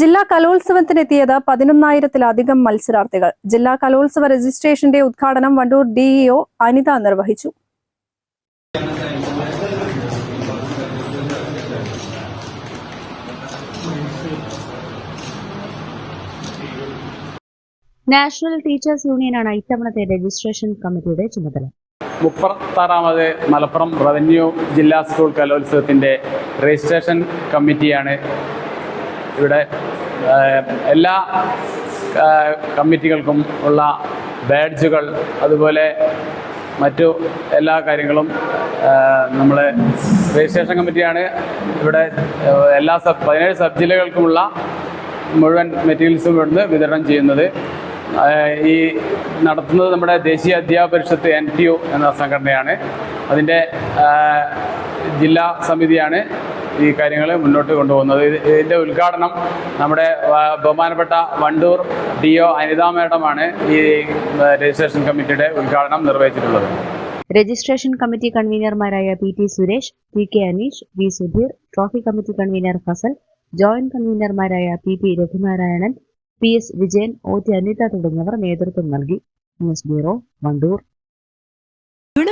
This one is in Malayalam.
ജില്ലാ കലോത്സവത്തിനെത്തിയത് പതിനൊന്നായിരത്തിലധികം മത്സരാർത്ഥികൾ. ജില്ലാ കലോത്സവ രജിസ്ട്രേഷന്റെ ഉദ്ഘാടനം വണ്ടൂർ ഡിഇഒ അനിത നിർവഹിച്ചു. നാഷണൽ ടീച്ചേഴ്സ് യൂണിയനാണ് ഇത്തവണത്തെ രജിസ്ട്രേഷൻ കമ്മിറ്റിയുടെ ചുമതല. മുപ്പത്താറാമത് മലപ്പുറം റവന്യൂ ജില്ലാ സ്കൂൾ കലോത്സവത്തിന്റെ രജിസ്ട്രേഷൻ കമ്മിറ്റിയാണ് ഇവിടെ എല്ലാ കമ്മിറ്റികൾക്കും ഉള്ള ബാഡ്ജുകൾ അതുപോലെ മറ്റു എല്ലാ കാര്യങ്ങളും നമ്മൾ രജിസ്ട്രേഷൻ കമ്മിറ്റിയാണ് ഇവിടെ എല്ലാ സബ് പതിനേഴ് സബ് ജില്ലകൾക്കുമുള്ള മുഴുവൻ മെറ്റീരിയൽസും ഇവിടുന്ന് വിതരണം ചെയ്യുന്നത്. ഈ നടത്തുന്നത് നമ്മുടെ ദേശീയ അധ്യാപക പരിഷത്ത് എൻ ടി യു എന്ന സംഘടനയാണ്. അതിന്റെ ജില്ലാ സമിതിയാണ് ഈ കാര്യങ്ങൾ മുന്നോട്ട് കൊണ്ടുപോകുന്നത്. ഇത് ഇതിന്റെ ഉദ്ഘാടനം നമ്മുടെ ബഹുമാനപ്പെട്ട വണ്ടൂർ ഡി ഒ അനിത മേഡമാണ് ഈ രജിസ്ട്രേഷൻ കമ്മിറ്റിയുടെ ഉദ്ഘാടനം നിർവഹിച്ചിട്ടുള്ളത്. Registration committee കൺവീനർമാരായ P T Suresh P K Aneesh V Sudheer trophy committee convener Fazal joint കൺവീനർമാരായ P P Raghunarayanan P S Vijayan O T Anitha തുടങ്ങിയവർ നേതൃത്വം നൽകി. News bureau Wandoor.